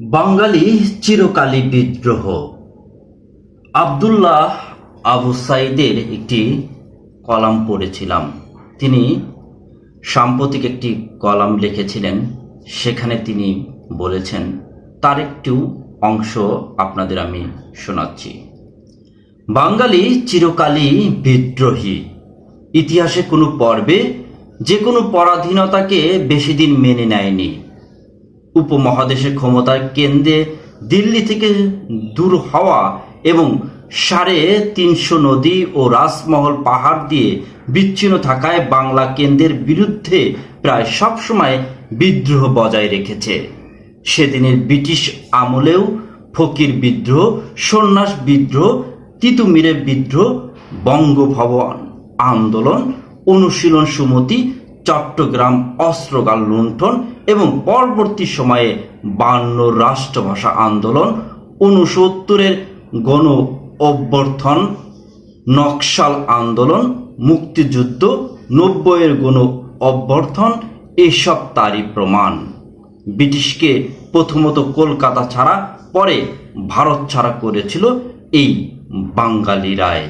বাঙালি চিরকালী বিদ্রোহ। আবদুল্লাহ আবু সাইদের একটি কলাম পড়েছিলাম। তিনি সাম্প্রতিক একটি কলাম লিখেছিলেন, সেখানে তিনি বলেছেন, তার একটু অংশ আপনাদের আমি শোনাচ্ছি। বাঙালি চিরকালই বিদ্রোহী। ইতিহাসে কোনো পর্বে যে কোনো পরাধীনতাকে বেশি দিন মেনে নেয়নি। উপমহাদেশের ক্ষমতার কেন্দ্রে দিল্লি থেকে দূর হওয়া এবং সাড়ে তিনশো নদী ও রাজমহল পাহাড় দিয়ে বিচ্ছিন্ন থাকায় বাংলা কেন্দ্রের বিরুদ্ধে প্রায় সবসময় বিদ্রোহ বজায় রেখেছে। সেদিনের ব্রিটিশ আমলেও ফকির বিদ্রোহ, সন্ন্যাস বিদ্রোহ তিতুমিরের বিদ্রোহ, বঙ্গভবন আন্দোলন, অনুশীলন সুমতি চট্টগ্রাম অস্ত্রগাল লুণ্ঠন এবং পরবর্তী সময়ে বান্ন রাষ্ট্রভাষা আন্দোলন উনসত্তরের গণ অভ্যর্থন, নকশাল আন্দোলন, মুক্তিযুদ্ধ, নব্বইয়ের গণ অভ্যর্থন, এসব তারই প্রমাণ। ব্রিটিশকে প্রথমত কলকাতা ছাড়া পরে ভারত ছাড়া করেছিল এই বাঙালিরাই